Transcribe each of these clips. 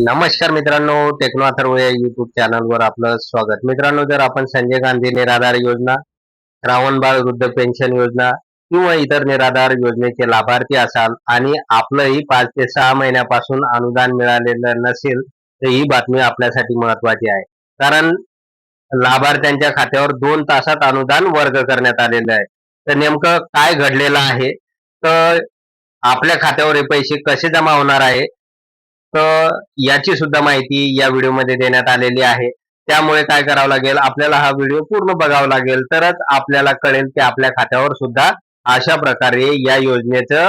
नमस्कार मित्रांनो टेक्नो अथर्व या युट्यूब चॅनलवर आपलं स्वागत. मित्रांनो जर आपण संजय गांधी निराधार योजना श्रावणबाळ वृद्ध पेन्शन योजना किंवा इतर निराधार योजनेचे लाभार्थी असाल आणि आपलंही पाच ते सहा महिन्यापासून अनुदान मिळालेलं नसेल तर ही बातमी आपल्यासाठी महत्वाची आहे. कारण लाभार्थ्यांच्या खात्यावर दोन तासात अनुदान वर्ग करण्यात आलेलं आहे. तर नेमकं काय घडलेलं आहे? तर आपल्या खात्यावर हे पैसे कसे जमा होणार आहे? तर याची सुद्धा माहिती या व्हिडिओमध्ये देण्यात आलेली आहे. त्यामुळे काय करावं लागेल? आपल्याला हा व्हिडिओ पूर्ण बघावा लागेल. तरच आपल्याला कळेल की आपल्या खात्यावर सुद्धा अशा प्रकारे या योजनेचं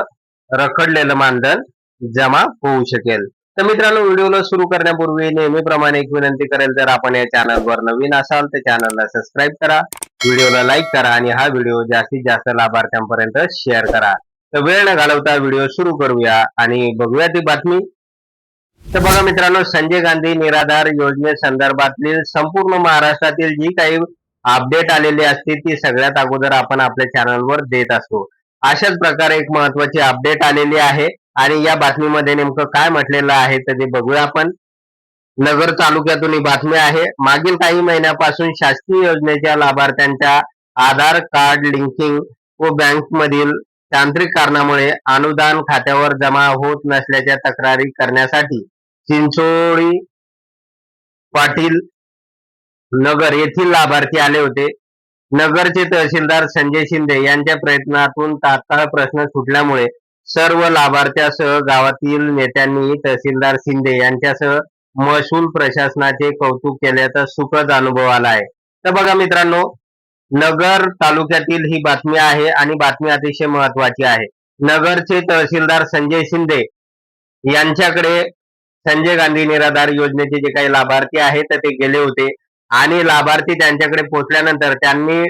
रखडलेलं मानधन जमा होऊ शकेल. तर मित्रांनो व्हिडिओला सुरू करण्यापूर्वी नेहमीप्रमाणे एक विनंती करेल जर आपण या चॅनलवर नवीन असाल तर चॅनलला सबस्क्राईब करा व्हिडिओला लाईक करा आणि हा व्हिडिओ जास्तीत जास्त लाभार्थ्यांपर्यंत शेअर करा. तर वेळ न घालवता व्हिडिओ सुरू करूया आणि बघूया ती बातमी. तर बघा मित्रांनो संजय गांधी निराधार योजनेसंदर्भातील संपूर्ण महाराष्ट्रातील जी काही अपडेट आलेली असते ती सगळ्यात अगोदर आपण आपल्या चॅनलवर देत असतो. अशाच प्रकारे एक महत्वाची अपडेट आलेली आहे आणि या बातमीमध्ये नेमकं काय म्हटलेलं आहे तर ते बघूया आपण. नगर तालुक्यातून ही बातमी आहे. मागील काही महिन्यापासून शासकीय योजनेच्या लाभार्थ्यांच्या आधार कार्ड लिंकिंग व बँक मधील तांत्रिक कारणामुळे अनुदान खात्यावर जमा होत नसल्याच्या तक्रारी करण्यासाठी चिंचोळी पाटील नगर येथील लाभार्थी आले होते. नगरचे तहसीलदार संजय शिंदे यांच्या प्रयत्नातून तात्काळ प्रश्न सुटल्यामुळे सर्व लाभार्थ्यासह गावातील नेत्यांनी तहसीलदार शिंदे यांच्यासह महसूल प्रशासनाचे कौतुक केल्याचा सुखद अनुभव आला आहे. तर बघा मित्रांनो नगर तालुक्यातील ही बातमी आहे आणि बातमी अतिशय महत्वाची आहे. नगरचे तहसीलदार संजय शिंदे यांच्याकडे संजय गांधी निराधार योजनेचे जे काही लाभार्थी आहेत तर ते गेले होते. आणि लाभार्थी त्यांच्याकडे पोहोचल्यानंतर त्यांनी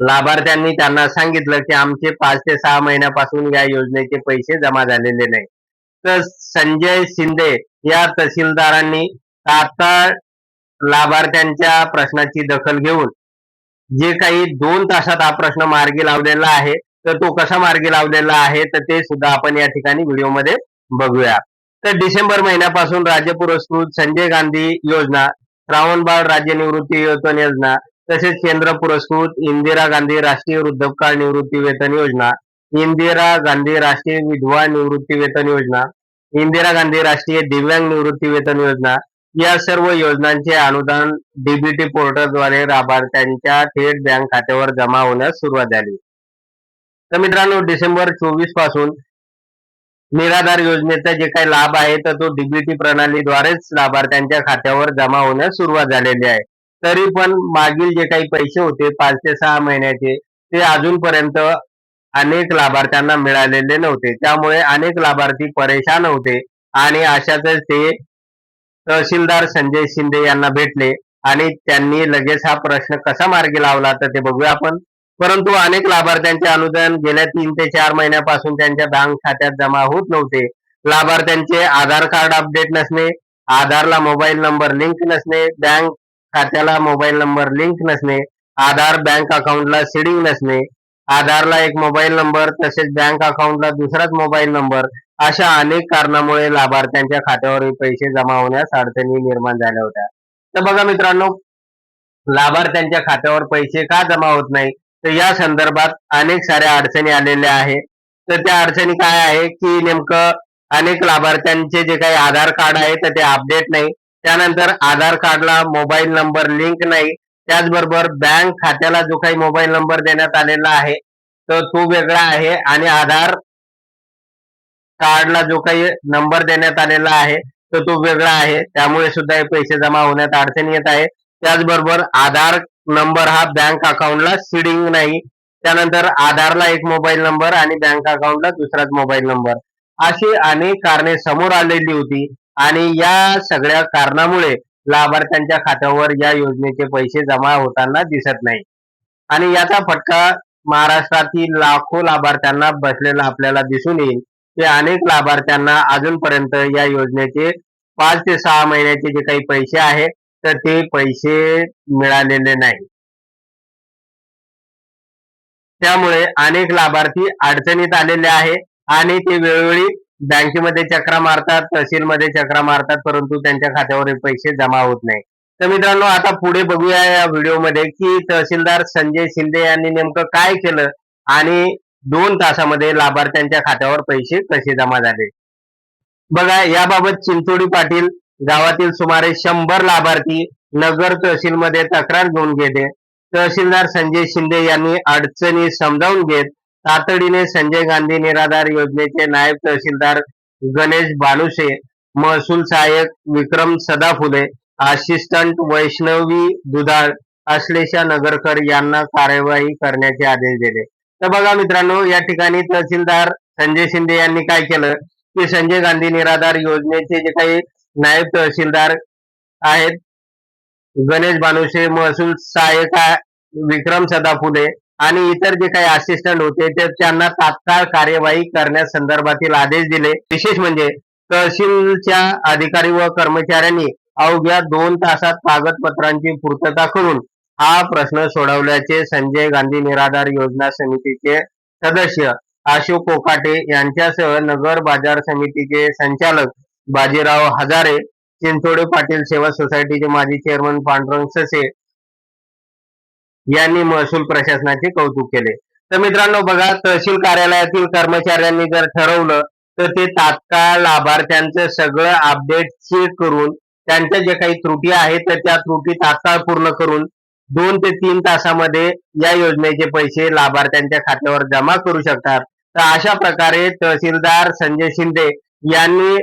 लाभार्थ्यांनी त्यांना सांगितलं की आमचे पाच ते सहा महिन्यापासून या योजनेचे पैसे जमा झालेले नाही. तर संजय शिंदे या तहसीलदारांनी तात्काळ लाभार्थ्यांच्या प्रश्नाची दखल घेऊन जे काही दोन तासात हा प्रश्न मार्गी लावलेला आहे तर तो कसा मार्गी लावलेला आहे तर ते सुद्धा आपण या ठिकाणी व्हिडिओमध्ये बघूया. तर डिसेंबर महिन्यापासून राज्य पुरस्कृत संजय गांधी योजना श्रावणबाळ राज्य निवृत्ती वेतन योजना तसेच केंद्र पुरस्कृत इंदिरा गांधी राष्ट्रीय वृद्धकाळ निवृत्ती वेतन योजना इंदिरा गांधी राष्ट्रीय विधवा निवृत्ती वेतन योजना इंदिरा गांधी राष्ट्रीय दिव्यांग निवृत्ती वेतन योजना या सर्व योजनांचे अनुदान डीबीटी पोर्टलद्वारे लाभार्थ्यांच्या थेट बँक खात्यावर जमा होण्यास सुरुवात झाली. तर मित्रांनो डिसेंबर चोवीसपासून निराधार योजनेचा जे काही लाभ आहे तर तो डीबीटी प्रणालीद्वारेच लाभार्थ्यांच्या खात्यावर जमा होण्यास सुरुवात झालेली आहे. तरी पण मागील जे काही पैसे होते पाच ते सहा महिन्याचे ते अजूनपर्यंत अनेक लाभार्थ्यांना मिळालेले नव्हते. त्यामुळे अनेक लाभार्थी परेशान होते आणि अशातच ते तहसीलदार संजय शिंदे यांना भेटले आणि त्यांनी लगेच हा प्रश्न कसा मार्गी लावला तर ते बघूया आपण. परंतु अनेक लाभार्थ्यांचे अनुदान गेल्या तीन ते चार महिन्यापासून त्यांच्या बँक खात्यात जमा होत नव्हते. लाभार्थ्यांचे आधार कार्ड अपडेट नसणे आधारला मोबाईल नंबर लिंक नसणे बँक खात्याला मोबाईल नंबर लिंक नसणे आधार बँक अकाउंटला सिडिंग नसणे आधारला एक मोबाईल नंबर तसेच बँक अकाउंटला दुसराच मोबाईल नंबर अशा अनेक कारणामुळे लाभार्थ्यांच्या खात्यावर पैसे जमा होण्यास अडचणी निर्माण झाल्या होत्या. तर बघा मित्रांनो लाभार्थ्यांच्या खात्यावर पैसे का जमा होत नाही तर या संदर्भात अनेक साऱ्या अडचणी आलेल्या आहेत. तर त्या अडचणी काय आहे की नेमकं अनेक लाभार्थ्यांचे जे काही आधार कार्ड आहे तर ते अपडेट नाही. त्यानंतर आधार कार्डला मोबाईल नंबर लिंक नाही. त्याचबरोबर बँक खात्याला जो काही मोबाईल नंबर देण्यात आलेला आहे तर तो वेगळा आहे आणि आधार कार्डला जो काही नंबर देण्यात आलेला आहे तर तो वेगळा आहे. त्यामुळे सुद्धा हे पैसे जमा होण्यात अडचणी येत आहे त्याचबरोबर आधार नंबर हा बँक अकाउंटला सिडिंग नाही. त्यानंतर आधारला एक मोबाईल नंबर आणि बँक अकाउंटला दुसराच मोबाईल नंबर अशी अनेक कारणे समोर आलेली होती आणि या सगळ्या कारणामुळे लाभार्थ्यांच्या खात्यावर या योजनेचे पैसे जमा होताना दिसत नाही. आणि याचा फटका महाराष्ट्रातील लाखो लाभार्थ्यांना बसलेला आपल्याला दिसून येईल. की अनेक लाभार्थ्यांना अजूनपर्यंत या योजनेचे पाच ते सहा महिन्याचे जे काही पैसे आहेत तर ते पैसे मिळालेले नाही. त्यामुळे अनेक लाभार्थी अडचणीत आलेले आहे आणि ते वेळोवेळी बँकेमध्ये चक्रा मारतात तहसीलमध्ये चक्रा मारतात परंतु त्यांच्या खात्यावर हे पैसे जमा होत नाही. तर मित्रांनो आता पुढे बघूया या व्हिडिओमध्ये की तहसीलदार संजय शिंदे यांनी नेमकं काय केलं आणि दोन तासामध्ये लाभार्थ्यांच्या खात्यावर पैसे कसे जमा झाले? बघा याबाबत चिंचोडी पाटील गावातील सुमारे शंभर लाभार्थी नगर तहसीलमध्ये तक्रार घेऊन गेले. तहसीलदार संजय शिंदे यांनी अडचणी समजावून घेत तातडीने संजय गांधी निराधार योजनेचे नायब तहसीलदार गणेश बालुसे महसूल सहाय्यक विक्रम सदाफुले असिस्टंट वैष्णवी दुधाळ अश्लेषा नगरकर यांना कार्यवाही करण्याचे आदेश दिले. तर बघा मित्रांनो या ठिकाणी तहसीलदार संजय शिंदे यांनी काय केलं? की संजय गांधी निराधार योजनेचे जे काही नायब तहसीलदार आहेत. गणेश बानुशे महसूल सहाय्यक विक्रम सदाफुले आणि इतर जे काही असिस्टंट होते ते त्यांना तात्काळ कार्यवाही करण्यासंदर्भातील आदेश दिले. विशेष म्हणजे तहसीलच्या अधिकारी व कर्मचाऱ्यांनी अवघ्या दोन तासात कागदपत्रांची पूर्तता करून हा प्रश्न सोडवल्याचे संजय गांधी निराधार योजना समितीचे सदस्य अशोक कोकाटे यांच्यासह नगर बाजार समितीचे संचालक बाजीराव हजारे चिंचोडे पाटील सेवा सोसायटीचे माजी चेअरमन पांडुरंग ससे यांनी महसूल प्रशासनाचे कौतुक केले. तर मित्रांनो बघा तहसील कार्यालयातील कर्मचाऱ्यांनी जर ठरवलं तर ते तात्काळ लाभार्थ्यांचं सगळं अपडेट चेक करून त्यांच्या जे काही त्रुटी आहेत तर त्या त्रुटी तात्काळ पूर्ण करून दोन ते तीन तासामध्ये या योजनेचे पैसे लाभार्थ्यांच्या खात्यावर जमा करू शकतात. तर अशा प्रकारे तहसीलदार संजय शिंदे यांनी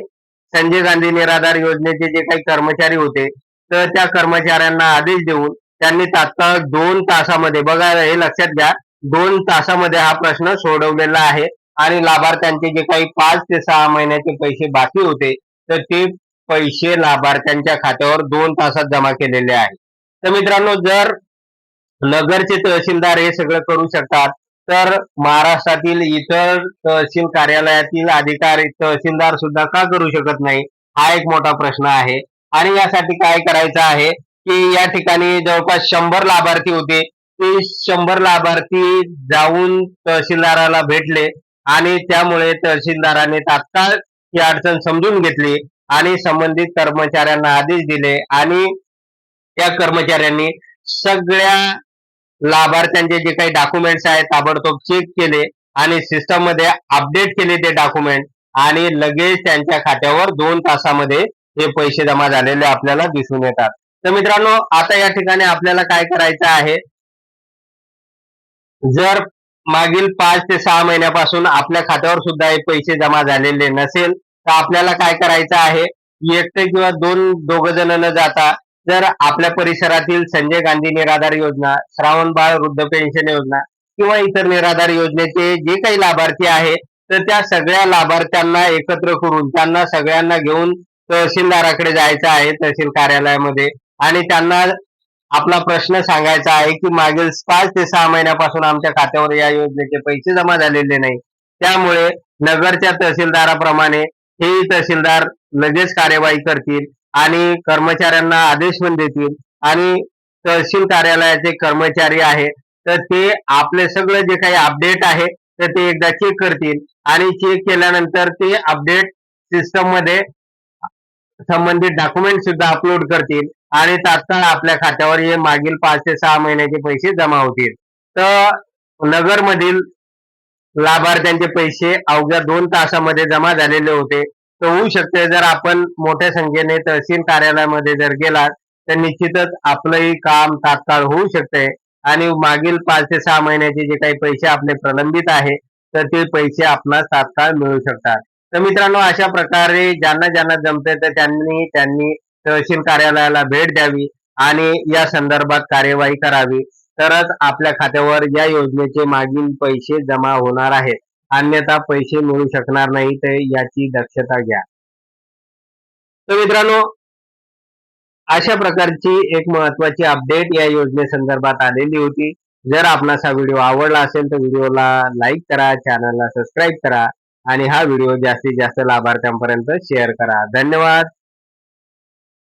संजय गांधी निराधार योजनेचे जे काही कर्मचारी होते तर त्या कर्मचाऱ्यांना आदेश देऊन त्यांनी तात्काळ दोन तासामध्ये बघा हे लक्षात घ्या दोन तासामध्ये हा प्रश्न सोडवलेला आहे आणि लाभार्थ्यांचे जे काही पाच ते सहा महिन्याचे पैसे बाकी होते तर ते पैसे लाभार्थ्यांच्या खात्यावर दोन तासात जमा केलेले आहे तर मित्रांनो जर नगरचे तहसीलदार हे सगळं करू शकतात तर महाराष्ट्रातील इतर तहसील कार्यालयातील अधिकारी तहसीलदार सुद्धा का करू शकत नाही? हा एक मोठा प्रश्न आहे. आणि यासाठी काय करायचं आहे की या ठिकाणी जवळपास शंभर लाभार्थी होते. ते शंभर लाभार्थी जाऊन तहसीलदाराला भेटले आणि त्यामुळे तहसीलदाराने तात्काळ ही अडचण समजून घेतली आणि संबंधित कर्मचाऱ्यांना आदेश दिले आणि त्या कर्मचाऱ्यांनी सगळ्या लाभार्थ्यांचे जे काही डॉक्युमेंट्स आहेत ताबडतोब चेक केले आणि सिस्टममध्ये अपडेट केले ते डॉक्युमेंट आणि लगेच त्यांच्या खात्यावर दोन तासामध्ये हे पैसे जमा झालेले आपल्याला दिसून येतात. तर मित्रांनो आता या ठिकाणी आपल्याला काय करायचं आहे? जर मागील पाच ते सहा महिन्यापासून आपल्या खात्यावर सुद्धा हे पैसे जमा झालेले नसेल तर आपल्याला काय करायचं आहे? एकटे किंवा दोन दोघ जण न जाता जर आपल्या परिसरातील संजय गांधी निराधार योजना श्रावण बाळ वृद्ध पेन्शन योजना किंवा इतर निराधार योजनेचे जे काही लाभार्थी आहेत तर त्या सगळ्या लाभार्थ्यांना एकत्र करून त्यांना सगळ्यांना घेऊन तहसीलदाराकडे जायचं आहे तहसील कार्यालयामध्ये. आणि त्यांना आपला प्रश्न सांगायचा आहे की मागील पाच ते सहा महिन्यापासून आमच्या खात्यावर या योजनेचे पैसे जमा झालेले नाही. त्यामुळे नगरच्या तहसीलदाराप्रमाणे हेही तहसीलदार लगेच कार्यवाही करतील. आणि कर्मचाऱ्यांना आदेश पण देतील. आणि तहसील कार्यालयाचे कर्मचारी आहेत तर ते आपले सगळं जे काही अपडेट आहे तर ते एकदा चेक करतील. आणि चेक केल्यानंतर ते अपडेट सिस्टममध्ये संबंधित डॉक्युमेंट सुद्धा अपलोड करतील. आणि तात्काळ आपल्या खात्यावर हे मागील पाच ते सहा महिन्याचे पैसे जमा होतील. तर नगरमधील लाभार्थ्यांचे पैसे अवघ्या दोन तासामध्ये जमा झालेले होते. तर होऊ शकते. जर आपण मोठ्या संख्येने तहसील कार्यालयामध्ये जर गेलात तर निश्चितच आपलंही काम तात्काळ होऊ शकते. आणि मागील पाच ते सहा महिन्याचे जे काही पैसे आपले प्रलंबित आहे तर ते पैसे आपणास तात्काळ मिळू शकतात. तर मित्रांनो अशा प्रकारे ज्यांना ज्यांना जमते तर त्यांनी त्यांनी तहसील कार्यालयाला भेट द्यावी आणि या संदर्भात कार्यवाही करावी. तरच आपल्या खात्यावर या योजनेचे मागील पैसे जमा होणार आहेत. अन्यथा पैसे मिळू शकणार नाही तर याची दक्षता घ्या. तर मित्रांनो अशा प्रकारची एक महत्वाची अपडेट या योजनेसंदर्भात आलेली होती. जर आपणास हा व्हिडिओ आवडला असेल तर व्हिडिओला लाईक करा चॅनलला सबस्क्राईब करा आणि हा व्हिडिओ जास्तीत जास्त लाभार्थ्यांपर्यंत शेअर करा. धन्यवाद.